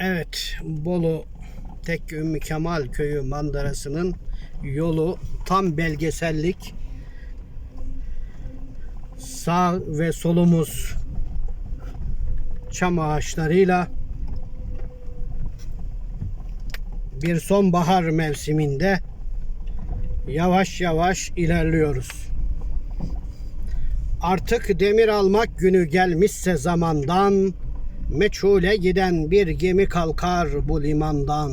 Evet, Bolu Tek Ümmü Kemal Köyü manzarasının yolu tam belgesellik. Sağ ve solumuz çam ağaçlarıyla bir sonbahar mevsiminde yavaş yavaş ilerliyoruz. Artık demir almak günü gelmişse zamandan Meçhule giden bir gemi kalkar bu limandan.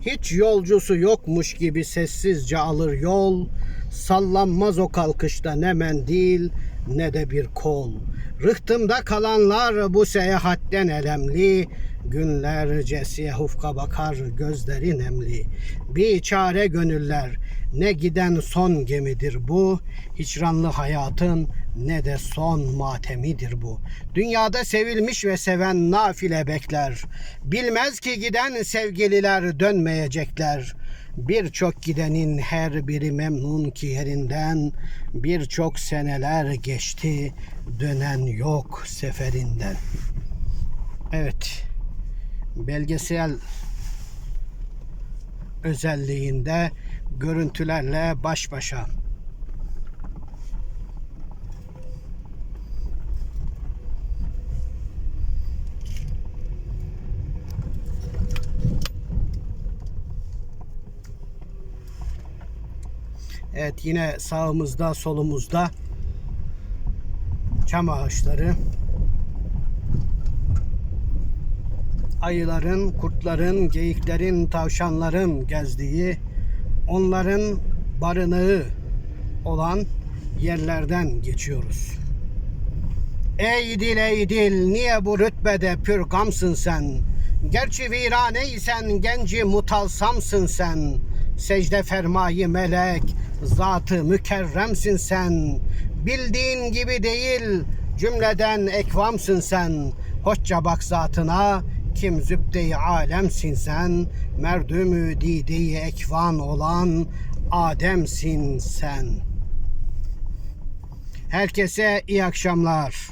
Hiç yolcusu yokmuş gibi sessizce alır yol. Sallanmaz o kalkışta ne mendil ne de bir kol. Rıhtımda kalanlar bu seyahatten elemli. Günlerce siyah ufka bakar gözleri nemli. Bir çare gönüller ne giden son gemidir bu. Hicranlı hayatın ne de son matemidir bu. Dünyada sevilmiş ve seven nafile bekler. Bilmez ki giden sevgililer dönmeyecekler. Birçok gidenin her biri memnun ki yerinden. Birçok seneler geçti dönen yok seferinden. Belgesel özelliğinde görüntülerle baş başa. Evet yine sağımızda solumuzda çam ağaçları. Ayıların, kurtların, geyiklerin, tavşanların gezdiği, onların barınağı olan yerlerden geçiyoruz. Ey dil ey dil niye bu rütbede pür gamsın sen? Gerçi viraneysen genci mutalsamsın sen. Secde fermayı melek, zatı mükerremsin sen. Bildiğin gibi değil, cümleden ekvamsın sen. Hoşça bak zatına, kim zübde-i alemsin sen. Merdümü dide-i ekvan olan Adem'sin sen. Herkese iyi akşamlar.